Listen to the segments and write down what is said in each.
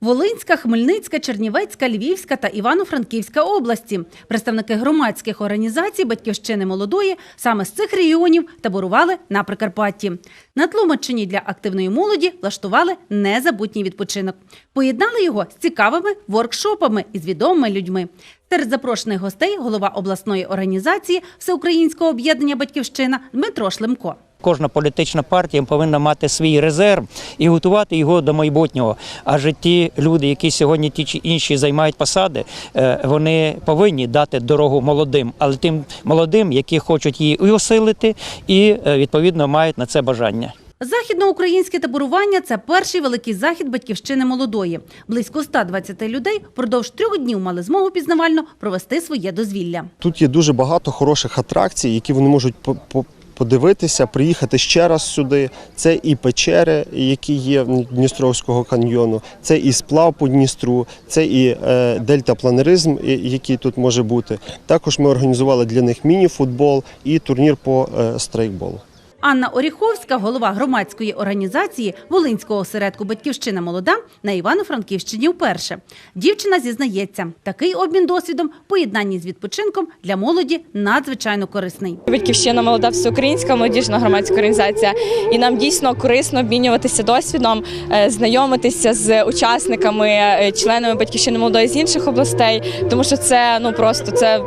Волинська, Хмельницька, Чернівецька, Львівська та Івано-Франківська області. Представники громадських організацій Батьківщини молодої саме з цих регіонів таборували на Прикарпатті. На Тлумаччині для активної молоді влаштували незабутній відпочинок. Поєднали його з цікавими воркшопами із відомими людьми. Серед запрошених гостей голова обласної організації Всеукраїнського об'єднання Батьківщина Дмитро Шлемко. Кожна політична партія повинна мати свій резерв і готувати його до майбутнього. Адже ті люди, які сьогодні ті чи інші займають посади, е, вони повинні дати дорогу молодим, але тим молодим, які хочуть її і осилити, і е, відповідно мають на це бажання. Західноукраїнське таборування це перший великий захід батьківщини молодої. Близько 120 людей впродовж трьох днів мали змогу пізнавально провести своє дозвілля. Тут є дуже багато хороших атракцій, які вони можуть подивитися, приїхати ще раз сюди. Це і печери, які є в Дністровського каньйону, це і сплав по Дністру, це і е, дельтапланеризм, який тут може бути. Також ми організували для них міні-футбол і турнір по е, страйкболу. Анна Оріховська, голова громадської організації Волинського осередку Батьківщина молода на Івано-Франківщині вперше. Дівчина зізнається, такий обмін досвідом, поєднанні з відпочинком для молоді надзвичайно корисний. Батьківщина молода всеукраїнська молодіжна громадська організація, і нам дійсно корисно обмінюватися досвідом, е, знайомитися з учасниками, е, членами батьківщини молодої з інших областей, тому що це ну просто це.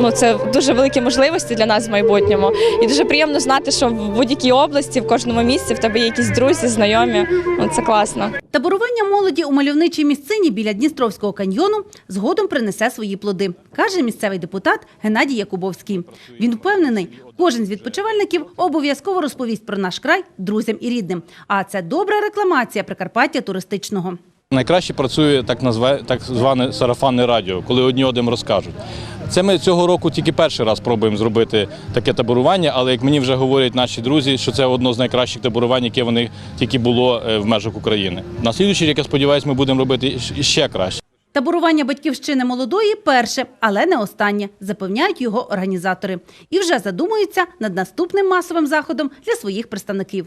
Ну, це дуже великі можливості для нас в майбутньому, і дуже приємно знати, що в будь-якій області, в кожному місці в тебе є якісь друзі, знайомі. Ну це класно. Таборування молоді у мальовничій місцині біля Дністровського каньйону згодом принесе свої плоди, каже місцевий депутат Геннадій Якубовський. Він впевнений, кожен з відпочивальників обов'язково розповість про наш край друзям і рідним. А це добра рекламація Прикарпаття туристичного. Найкраще працює так назве так зване сарафанне радіо, коли одні одним розкажуть. Це ми цього року тільки перший раз пробуємо зробити таке таборування, але як мені вже говорять наші друзі, що це одно з найкращих таборувань, яке вони тільки було е, в межах України. На слідуючий рік, я сподіваюся, ми будемо робити ще краще. Таборування батьківщини молодої перше, але не останнє, запевняють його організатори. І вже задумуються над наступним масовим заходом для своїх представників.